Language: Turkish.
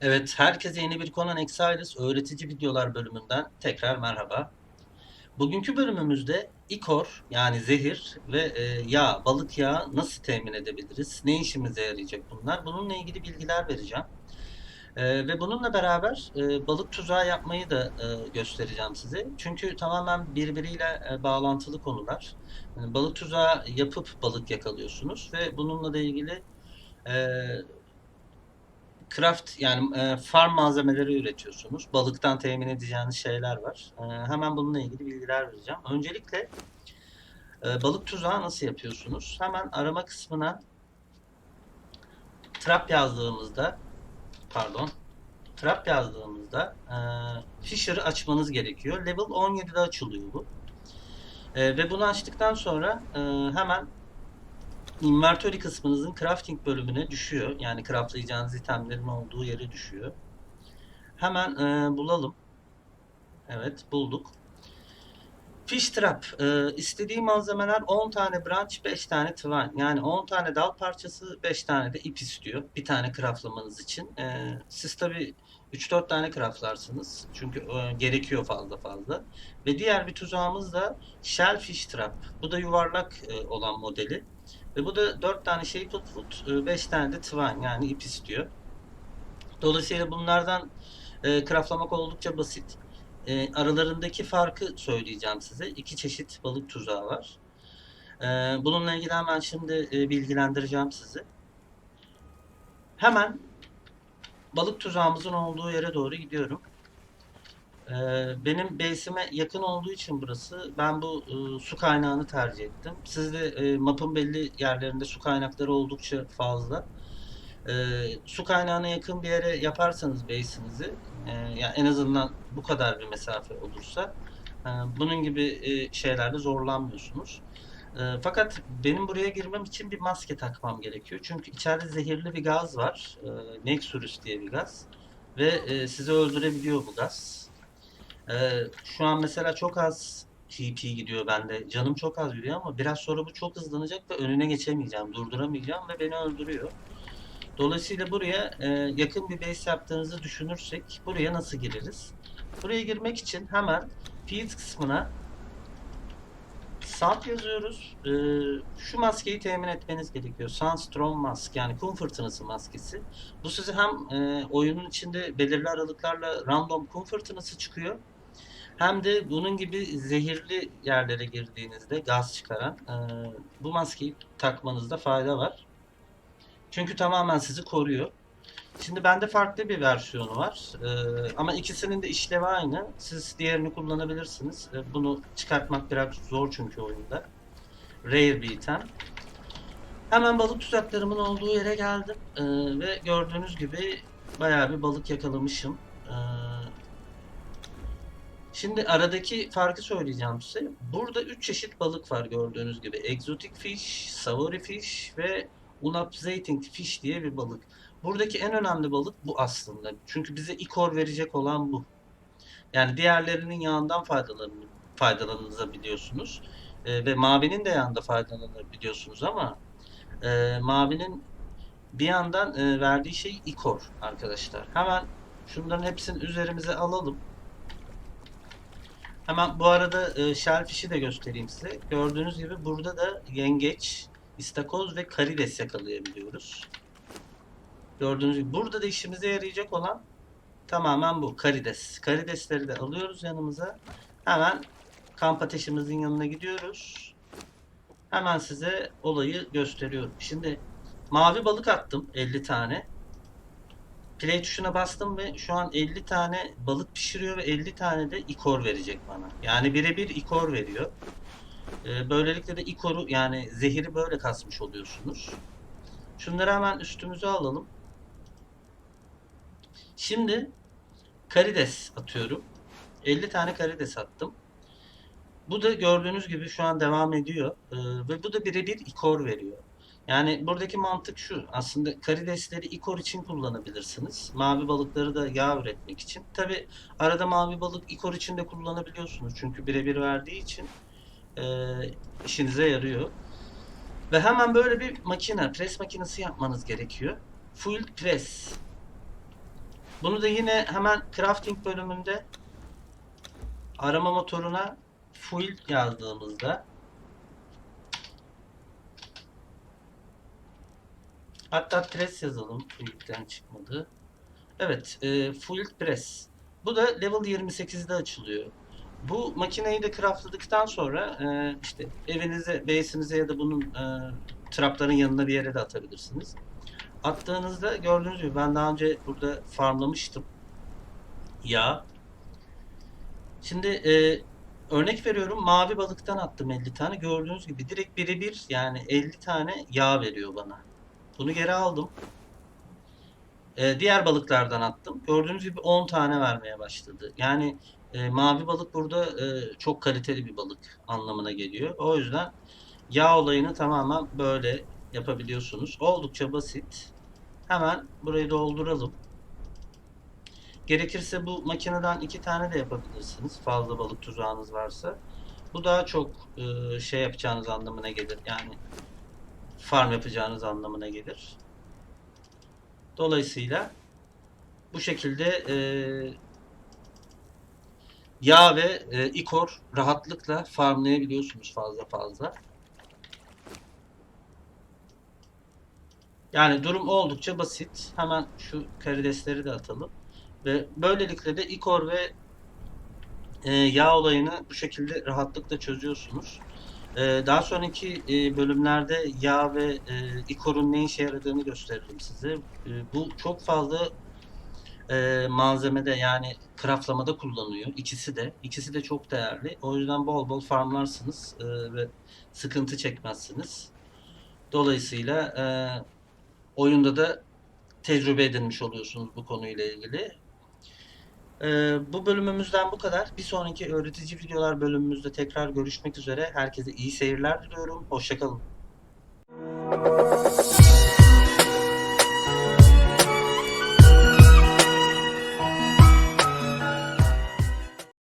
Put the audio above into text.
Evet, herkese yeni bir Conan Exiles öğretici videolar bölümünden tekrar merhaba. Bugünkü bölümümüzde ikor yani zehir ve e, yağ, balık yağı nasıl temin edebiliriz? Ne işimize yarayacak bunlar? Bununla ilgili bilgiler vereceğim. E, ve bununla beraber e, balık tuzağı yapmayı da e, göstereceğim size. Çünkü tamamen birbiriyle e, bağlantılı konular. Yani balık tuzağı yapıp balık yakalıyorsunuz ve bununla da ilgili e, craft yani e, farm malzemeleri üretiyorsunuz. Balıktan temin edeceğiniz şeyler var. E, hemen bununla ilgili bilgiler vereceğim. Öncelikle e, balık tuzağı nasıl yapıyorsunuz? Hemen arama kısmına trap yazdığımızda pardon trap yazdığımızda e, Fisher'ı açmanız gerekiyor. Level 17'de açılıyor bu. E, ve bunu açtıktan sonra e, hemen inventory kısmınızın crafting bölümüne düşüyor. Yani craftlayacağınız itemlerin olduğu yere düşüyor. Hemen e, bulalım. Evet bulduk. Fish trap. E, istediği malzemeler 10 tane branch, 5 tane twine. Yani 10 tane dal parçası, 5 tane de ip istiyor. Bir tane craftlamanız için. E, siz tabi 3-4 tane craftlarsınız. Çünkü e, gerekiyor fazla fazla. Ve diğer bir tuzağımız da shellfish trap. Bu da yuvarlak e, olan modeli. Ve bu da 4 tane şey tut foot, 5 tane de twine yani ip istiyor. Dolayısıyla bunlardan e, craftlamak oldukça basit. E, aralarındaki farkı söyleyeceğim size. İki çeşit balık tuzağı var. E, bununla ilgili hemen şimdi e, bilgilendireceğim sizi. Hemen balık tuzağımızın olduğu yere doğru gidiyorum. E, benim base'ime yakın olduğu için burası ben bu e, su kaynağını tercih ettim. Siz de e, map'ın belli yerlerinde su kaynakları oldukça fazla. E, su kaynağına yakın bir yere yaparsanız base'inizi e, yani en azından bu kadar bir mesafe olursa e, bunun gibi e, şeylerde zorlanmıyorsunuz. E, fakat benim buraya girmem için bir maske takmam gerekiyor. Çünkü içeride zehirli bir gaz var. E, Nexurus diye bir gaz. Ve e, sizi öldürebiliyor bu gaz. Ee, şu an mesela çok az TP gidiyor bende. Canım çok az gidiyor ama biraz sonra bu çok hızlanacak ve önüne geçemeyeceğim, durduramayacağım ve beni öldürüyor. Dolayısıyla buraya e, yakın bir base yaptığınızı düşünürsek buraya nasıl gireriz? Buraya girmek için hemen field kısmına salt yazıyoruz. Ee, şu maskeyi temin etmeniz gerekiyor. Sunstorm Mask yani kum fırtınası maskesi. Bu size hem e, oyunun içinde belirli aralıklarla random kum fırtınası çıkıyor. Hem de bunun gibi zehirli yerlere girdiğinizde gaz çıkaran e, bu maskeyi takmanızda fayda var. Çünkü tamamen sizi koruyor. Şimdi bende farklı bir versiyonu var. E, ama ikisinin de işlevi aynı. Siz diğerini kullanabilirsiniz. E, bunu çıkartmak biraz zor çünkü oyunda. Rare bir item. Hemen balık tuzaklarımın olduğu yere geldim. E, ve gördüğünüz gibi bayağı bir balık yakalamışım. E, Şimdi aradaki farkı söyleyeceğim size. Burada 3 çeşit balık var gördüğünüz gibi. Exotic fish, savory fish ve unapzating fish diye bir balık. Buradaki en önemli balık bu aslında. Çünkü bize ikor verecek olan bu. Yani diğerlerinin yağından faydalanın, faydalanabiliyorsunuz. Ee, ve mavinin de yağında faydalanabiliyorsunuz ama e, mavinin bir yandan e, verdiği şey ikor arkadaşlar. Hemen şunların hepsini üzerimize alalım. Hemen bu arada e, shellfish'i de göstereyim size. Gördüğünüz gibi burada da yengeç, istakoz ve karides yakalayabiliyoruz. Gördüğünüz gibi burada da işimize yarayacak olan tamamen bu karides. Karidesleri de alıyoruz yanımıza. Hemen kamp ateşimizin yanına gidiyoruz. Hemen size olayı gösteriyorum. Şimdi mavi balık attım 50 tane. Play tuşuna bastım ve şu an 50 tane balık pişiriyor ve 50 tane de ikor verecek bana. Yani birebir ikor veriyor. Ee, böylelikle de ikoru yani zehiri böyle kasmış oluyorsunuz. Şunları hemen üstümüze alalım. Şimdi karides atıyorum. 50 tane karides attım. Bu da gördüğünüz gibi şu an devam ediyor. Ee, ve bu da birebir ikor veriyor. Yani buradaki mantık şu. Aslında karidesleri ikor için kullanabilirsiniz. Mavi balıkları da yağ üretmek için. Tabi arada mavi balık ikor için de kullanabiliyorsunuz. Çünkü birebir verdiği için e, işinize yarıyor. Ve hemen böyle bir makine, pres makinesi yapmanız gerekiyor. Full press. Bunu da yine hemen crafting bölümünde arama motoruna full yazdığımızda hatta press yazalım. Full'den çıkmadı. Evet, e, full press. Bu da level 28'de açılıyor. Bu makineyi de craftladıktan sonra e, işte evinize, base'inize ya da bunun e, trapların yanına bir yere de atabilirsiniz. Attığınızda gördüğünüz gibi ben daha önce burada farmlamıştım yağ. Şimdi e, örnek veriyorum mavi balıktan attım 50 tane. Gördüğünüz gibi direkt birebir yani 50 tane yağ veriyor bana. Bunu geri aldım. E, diğer balıklardan attım. Gördüğünüz gibi 10 tane vermeye başladı. Yani e, mavi balık burada e, çok kaliteli bir balık anlamına geliyor. O yüzden yağ olayını tamamen böyle yapabiliyorsunuz. Oldukça basit. Hemen burayı dolduralım. Gerekirse bu makineden iki tane de yapabilirsiniz. Fazla balık tuzağınız varsa. Bu daha çok e, şey yapacağınız anlamına gelir. Yani farm yapacağınız anlamına gelir. Dolayısıyla bu şekilde e, yağ ve e, ikor rahatlıkla farmlayabiliyorsunuz fazla fazla. Yani durum oldukça basit. Hemen şu karidesleri de atalım. Ve böylelikle de ikor ve e, yağ olayını bu şekilde rahatlıkla çözüyorsunuz. E, daha sonraki e, bölümlerde yağ ve e, ikorun ne işe yaradığını gösteririm size. E, bu çok fazla e, malzemede yani craftlamada kullanılıyor. İkisi de. İkisi de çok değerli. O yüzden bol bol farmlarsınız e, ve sıkıntı çekmezsiniz. Dolayısıyla e, oyunda da tecrübe edinmiş oluyorsunuz bu konuyla ilgili. Ee, bu bölümümüzden bu kadar. Bir sonraki öğretici videolar bölümümüzde tekrar görüşmek üzere. Herkese iyi seyirler diliyorum. Hoşçakalın.